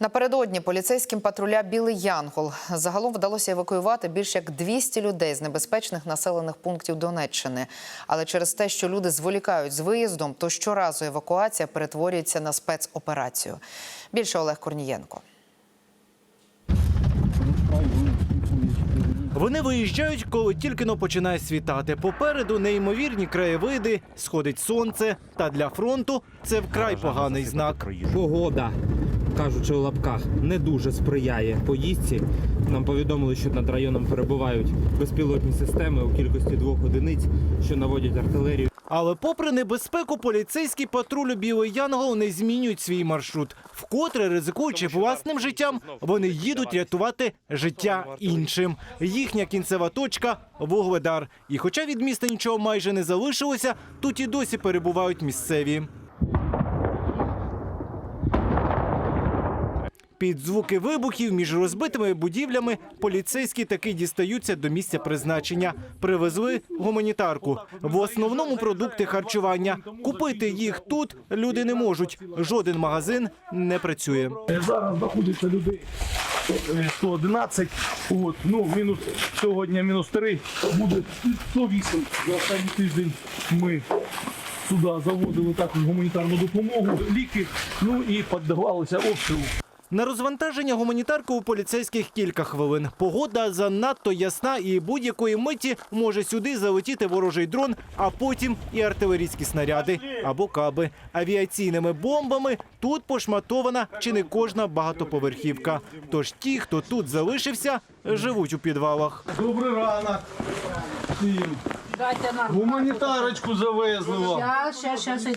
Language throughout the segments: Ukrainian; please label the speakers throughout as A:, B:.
A: Напередодні поліцейським патруля Білий Янгол загалом вдалося евакуювати більш як 200 людей з небезпечних населених пунктів Донеччини. Але через те, що люди зволікають з виїздом, то щоразу евакуація перетворюється на спецоперацію. Більше Олег Корнієнко.
B: Вони виїжджають, коли тільки но починає світати. Попереду неймовірні краєвиди, сходить сонце. Та для фронту це вкрай поганий знак.
C: Погода, кажучи у лапках, не дуже сприяє поїздці. Нам повідомили, що над районом перебувають безпілотні системи у кількості двох одиниць, що наводять артилерію.
B: Але попри небезпеку, поліцейські патрулю Білий Янгол не змінюють свій маршрут. Вкотре ризикуючи власним життям, вони їдуть рятувати життя іншим. Їхня кінцева точка Вугледар. І хоча від міста нічого майже не залишилося, тут і досі перебувають місцеві. Під звуки вибухів між розбитими будівлями поліцейські таки дістаються до місця призначення. Привезли гуманітарку. В основному продукти харчування. Купити їх тут люди не можуть. Жоден магазин не працює.
D: Е, Зараз знаходиться людей е, 111, от, ну, мінус сьогодні мінус 3, буде 108. За останній тиждень ми сюди заводили також гуманітарну допомогу, ліки, ну і піддавалися обстрілу.
B: На розвантаження гуманітарки у поліцейських кілька хвилин. Погода занадто ясна і будь-якої миті може сюди залетіти ворожий дрон, а потім і артилерійські снаряди або каби. Авіаційними бомбами тут пошматована чи не кожна багатоповерхівка. Тож ті, хто тут залишився, живуть у підвалах.
D: Добрий ранок.
E: Дайте нам.
D: Гуманітарочку завезли вам.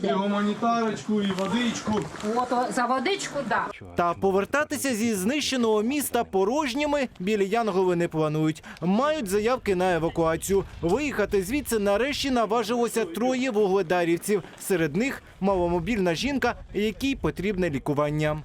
D: І гуманітарочку, і водичку.
E: От о, за водичку, да.
B: Та повертатися зі знищеного міста порожніми білі янголи не планують. Мають заявки на евакуацію. Виїхати звідси нарешті наважилося троє вугледарівців. Серед них маломобільна жінка, якій потрібне лікування.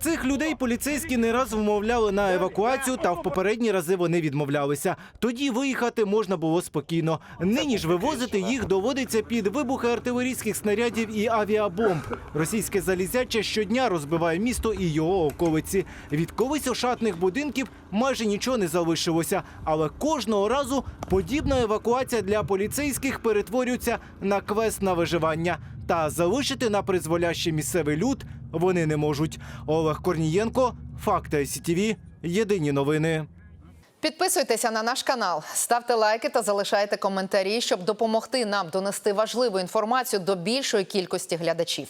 B: Цих людей поліцейські не раз вмовляли на евакуацію, та в попередні рази вони відмовлялися. Тоді виїхати можна було спокійно. Нині ж вивозити їх доводиться під вибухи артилерійських снарядів і авіабомб. Російське залізяче щодня розбиває місто і його околиці. Від колись ошатних будинків майже нічого не залишилося, але кожного разу подібна евакуація для поліцейських перетворюється на квест на виживання. Та залишити на призволяще місцевий люд вони не можуть. Олег Корнієнко, Факти СІТІВІ, Єдині новини.
A: Підписуйтеся на наш канал, ставте лайки та залишайте коментарі, щоб допомогти нам донести важливу інформацію до більшої кількості глядачів.